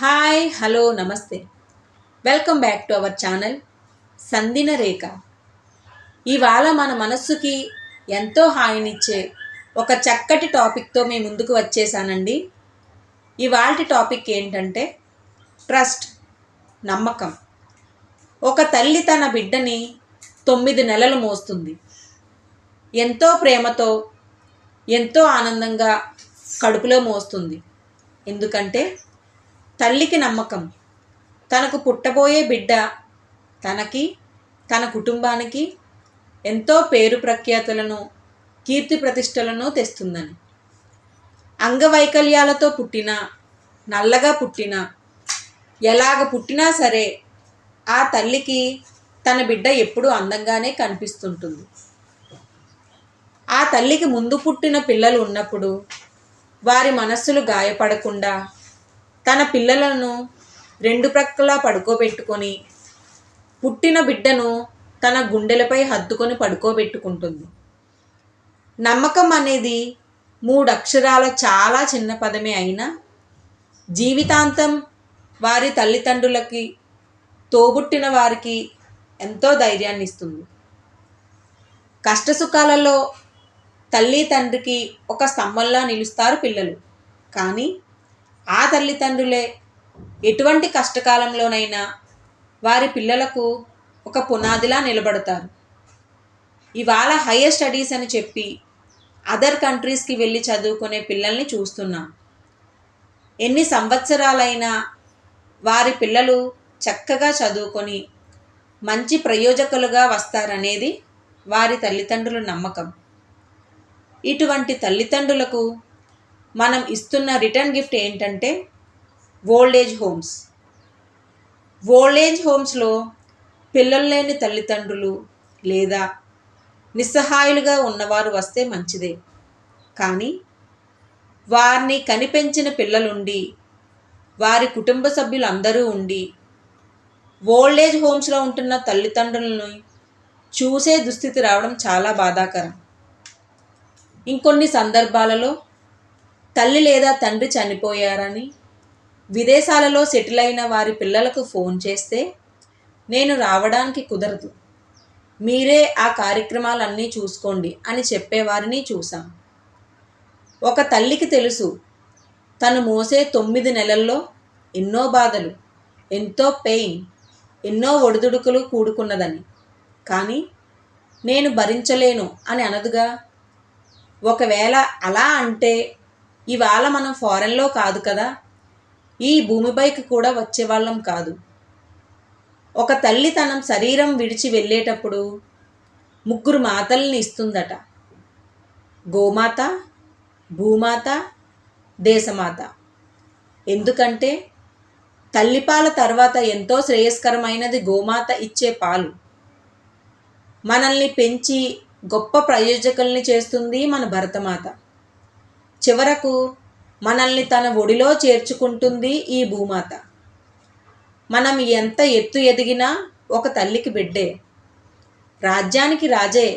Hi hello నమస్తే. Welcome back to our channel సందిన Rekha. ఇవాళ మన మనస్సుకి ఎంతో హాయినిచ్చే ఒక చక్కటి టాపిక్తో మేము ముందుకు వచ్చేసానండి. ఇవాళ టాపిక్ ఏంటంటే ట్రస్ట్ నమ్మకం. ఒక తల్లి తన బిడ్డని తొమ్మిది నెలలు మోస్తుంది. ఎంతో ప్రేమతో ఎంతో ఆనందంగా కడుపులో మోస్తుంది. ఎందుకంటే తల్లికి నమ్మకం. తనకు పుట్టబోయే బిడ్డ తనకి తన కుటుంబానికి ఎంతో పేరు ప్రఖ్యాతులను కీర్తి ప్రతిష్టలను తెస్తుందని. అంగవైకల్యాలతో పుట్టిన నల్లగా పుట్టిన ఎలాగ పుట్టినా సరే ఆ తల్లికి తన బిడ్డ ఎప్పుడూ అందంగానే కనిపిస్తుంటుంది. ఆ తల్లికి ముందు పుట్టిన పిల్లలు ఉన్నప్పుడు వారి మనస్సులు గాయపడకుండా తన పిల్లలను రెండు ప్రక్కలా పడుకోబెట్టుకొని పుట్టిన బిడ్డను తన గుండెలపై హత్తుకొని పడుకోబెట్టుకుంటుంది. నమ్మకం అనేది మూడు అక్షరాల చాలా చిన్న పదమే అయినా జీవితాంతం వారి తల్లిదండ్రులకి తోబుట్టిన వారికి ఎంతో ధైర్యాన్ని ఇస్తుంది కష్టసుఖాలలో తల్లి తండ్రికి ఒక స్తంభంలా నిలుస్తారు పిల్లలు. కానీ ఆ తల్లిదండ్రులే ఎటువంటి కష్టకాలంలోనైనా వారి పిల్లలకు ఒక పునాదిలా నిలబడతారు. ఇవాళ హయ్యర్ స్టడీస్ అని చెప్పి అదర్ కంట్రీస్కి వెళ్ళి చదువుకునే పిల్లల్ని చూస్తున్నాం. ఎన్ని సంవత్సరాలైనా వారి పిల్లలు చక్కగా చదువుకొని మంచి ప్రయోజకులుగా వస్తారనేది వారి తల్లిదండ్రుల నమ్మకం. ఇటువంటి తల్లిదండ్రులకు మనం ఇస్తున్న రిటర్న్ గిఫ్ట్ ఏంటంటే old age homes. Old age హోమ్స్లో పిల్లలు లేని తల్లిదండ్రులు లేదా నిస్సహాయులుగా ఉన్నవారు వస్తే మంచిదే. కానీ వారిని కనిపెంచిన పిల్లలుండి వారి కుటుంబ సభ్యులు అందరూ ఉండి ఓల్డేజ్ హోమ్స్లో ఉంటున్న తల్లిదండ్రులను చూసే దుస్థితి రావడం చాలా బాధాకరం. ఇంకొన్ని సందర్భాలలో తల్లి లేదా తండ్రి చనిపోయారని? విదేశాలలో సెటిల్ అయిన వారి పిల్లలకు ఫోన్ చేస్తే నేను రావడానికి కుదరదు. మీరే ఆ కార్యక్రమాలన్నీ చూసుకోండి అని చెప్పేవారిని చూసాం ఒక తల్లికి తెలుసు తను మోసే తొమ్మిది నెలల్లో ఎన్నో బాధలు ఎంతో పెయిన్ ఎన్నో ఒడిదుడుకులు కూడుకున్నదని. కానీ నేను భరించలేను అని అనదుగా? ఒకవేళ అలా అంటే ఇవాళ మనం ఫారెన్లో కాదు కదా. ఈ భూమిపైకి కూడా వచ్చేవాళ్ళం కాదు. ఒక తల్లి తన శరీరం విడిచి వెళ్ళేటప్పుడు ముగ్గురు మాతల్ని ఇస్తుందట. గోమాత భూమాత దేశమాత. ఎందుకంటే తల్లిపాల తర్వాత ఎంతో శ్రేయస్కరమైనది గోమాత ఇచ్చే పాలు. మనల్ని పెంచి గొప్ప ప్రయోజకుల్ని చేస్తుంది మన భరతమాత. చివరకు మనల్ని తన ఒడిలో చేర్చుకుంటుంది ఈ భూమాత. మనం ఎంత ఎత్తు ఎదిగినా ఒక తల్లికి బిడ్డే. రాజ్యానికి రాజే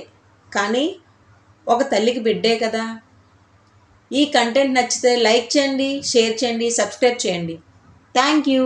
కానీ ఒక తల్లికి బిడ్డే కదా. ఈ కంటెంట్ నచ్చితే లైక్ చేయండి షేర్ చేయండి సబ్స్క్రైబ్ చేయండి. Thank you.